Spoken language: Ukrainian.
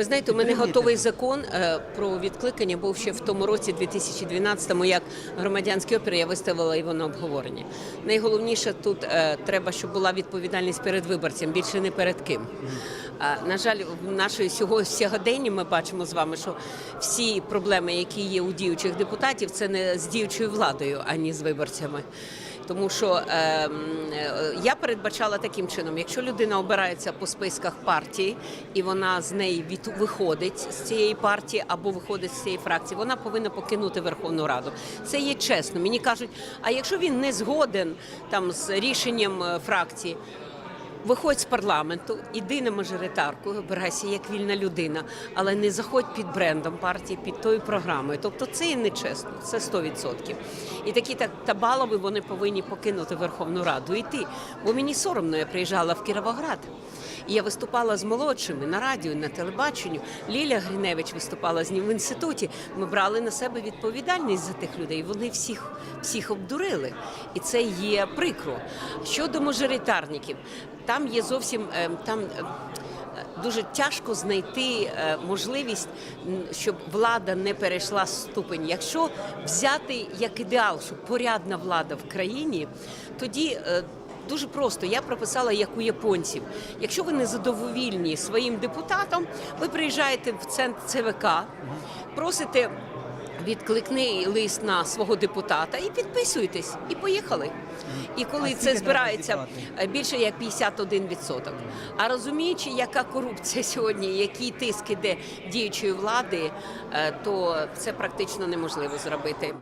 Ви знаєте, у мене готовий закон е, про відкликання був ще в тому році, 2012-му, як громадянський опір, я виставила його на обговорення. Найголовніше тут е, треба, щоб була відповідальність перед виборцем, більше не перед ким. На жаль, в нашої сього- сьогоденні ми бачимо з вами, що всі проблеми, які є у діючих депутатів, це не з діючою владою, ані з виборцями. Тому що е, е, я передбачала таким чином, якщо людина обирається по списках партії і вона з неї від, виходить з цієї партії або виходить з цієї фракції, вона повинна покинути Верховну Раду. Це є чесно. Мені кажуть, а якщо він не згоден там з рішенням е, фракції. Виходь з парламенту, іди на мажоритарку, обирайся як вільна людина, але не заходь під брендом партії, під тою програмою. Тобто це є нечесно, це 100%. І такі так табалови вони повинні покинути Верховну Раду. Йти. Бо мені соромно, я приїжджала в Кіровоград. І я виступала з молодшими на радіо, на телебаченню. Ліля Гриневич виступала з ним в інституті. Ми брали на себе відповідальність за тих людей. Вони всіх, всіх обдурили. І це є прикро. Щодо мажоритарників, там є зовсім е, там. е, Дуже тяжко знайти е, можливість, щоб влада не перейшла ступень. Якщо взяти як ідеал, що порядна влада в країні, тоді дуже просто я прописала як у японців. Якщо ви не задовольні своїм депутатом, ви приїжджаєте в центр ЦВК, просите. Відкликни лист на свого депутата і підписуйтесь, і поїхали. І коли це збирається більше як 51%. А розуміючи, яка корупція сьогодні, який тиск іде діючої влади, е, то це практично неможливо зробити.